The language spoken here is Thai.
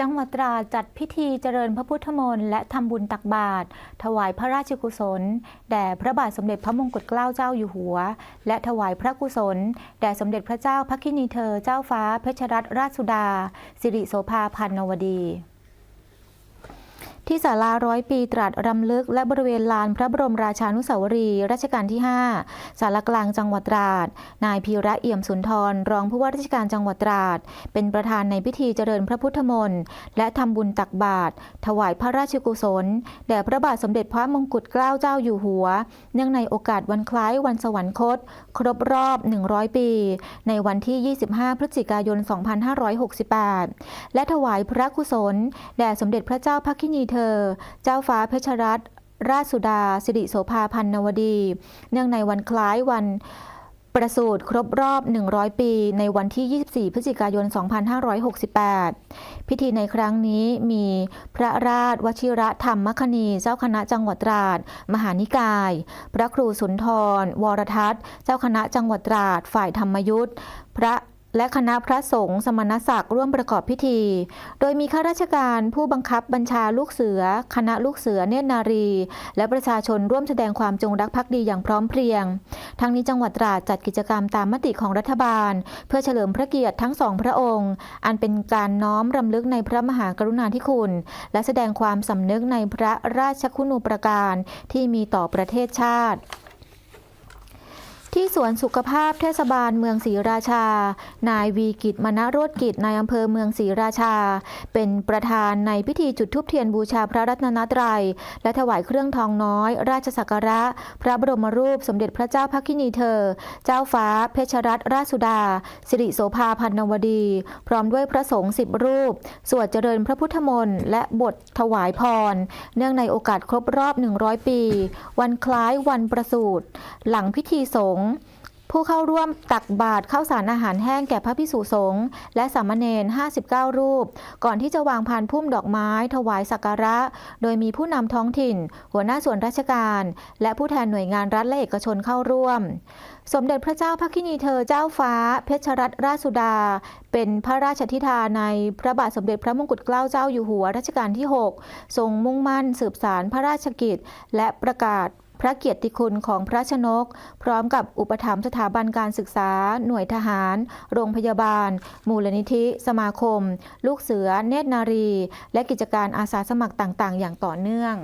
จังหวัดตราดจัดพิธีเจริญพระพุทธมนต์และทำบุญตักบาตรถวายพระราชกุศล แด่พระบาทสมเด็จพระมงกุฎเกล้าเจ้าอยู่หัว และถวายพระกุศล แด่สมเด็จพระเจ้าพักคินีเธอเจ้าฟ้าเพชรรัตนราชสุดา สิริโสภาพันนวดี ที่ศาลาร้อยปีตรัสรำลึก และบริเวณลานพระบรมราชานุสาวรีย์รัชกาลที่5ศาลากลางจังหวัดตราด นายพีระเอี่ยมสุนทร รองผู้ว่าราชการจังหวัดตราด เป็นประธานในพิธีเจริญพระพุทธมนต์และทำบุญตักบาตรถวายพระราชกุศล แด่พระบาทสมเด็จพระมงกุฎเกล้าเจ้าอยู่หัว เนื่องในโอกาสวันคล้ายวันสวรรคต ครบรอบ 100 ปี ในวันที่ 25 พฤศจิกายน 2568 และถวายพระกุศล แด่สมเด็จพระเจ้าพักคินีเธอเจ้าฟ้าเพชรรัตนราชสุดา สิริโสภาพันนวดี เนื่องในวันคล้ายวันประสูติครบรอบ 100 ปี ในวันที่ 24 พฤศจิกายน 2568 พิธีในครั้งนี้มีพระราชวชิระธรรมคณี เจ้าคณะจังหวัดตราด มหานิกาย พระครูสุนทร วรทัศน์ เจ้าคณะจังหวัดตราด ฝ่ายธรรมยุทธ์ พระ และคณะพระสงฆ์สมณศักดิ์ร่วมประกอบพิธี โดยมีข้าราชการผู้บังคับบัญชาลูกเสือ คณะลูกเสือเนตรนารี และประชาชนร่วมแสดงความจงรักภักดีอย่างพร้อมเพรียง ทั้งนี้จังหวัดตราดจัดกิจกรรมตามมติของรัฐบาล เพื่อเฉลิมพระเกียรติทั้งสองพระองค์ อันเป็นการน้อมรำลึกในพระมหากรุณาธิคุณ และแสดงความสำนึกในพระราชคุณูปการที่มีต่อประเทศชาติ ที่สวนสุขภาพเทศบาลเมืองศรีราชา นายวีกิจมณโรธกิจนายอำเภอเมืองศรีราชา เป็นประธานในพิธีจุดธูปเทียนบูชาพระรัตนตรัย และถวายเครื่องทองน้อย ราชสักการะ พระบรมรูปสมเด็จพระเจ้าพักินีเธอ เจ้าฟ้า เพชรรัตนราชสุดา สิริโสภาพันนวดี พร้อมด้วยพระสงฆ์สิบรูป สวดเจริญพระพุทธมนต์และบทถวายพร เนื่องในโอกาสครบรอบ 100 ปี วันคล้ายวันประสูติหลังพิธีสงฆ์ผู้เข้าร่วมตักบาตรข้าวสารอาหารแห้งแก่พระพิสุสงฆ์และสามเณร 59 รูป ก่อนที่จะวางพานพุ่มดอกไม้ ถวายสักการะ โดยมีผู้นำท้องถิ่น หัวหน้าส่วนราชการ และผู้แทนหน่วยงานรัฐและเอกชนเข้าร่วม สมเด็จพระเจ้าพักคินีเธอเจ้าฟ้า เพชรรัตนราชสุดา เป็นพระราชธิธาในพระบาทสมเด็จพระมงกุฎเกล้าเจ้าอยู่หัวรัชกาลที่ 6 ทรงมุ่งมั่นสืบสารพระราชกิจ และประกาศ พระเกียรติคุณของพระชนก พร้อมกับอุปถัมภ์สถาบันการศึกษา หน่วยทหาร โรงพยาบาล มูลนิธิ สมาคม ลูกเสือ เนตรนารี และกิจการอาสาสมัครต่าง ๆ อย่างต่อเนื่อง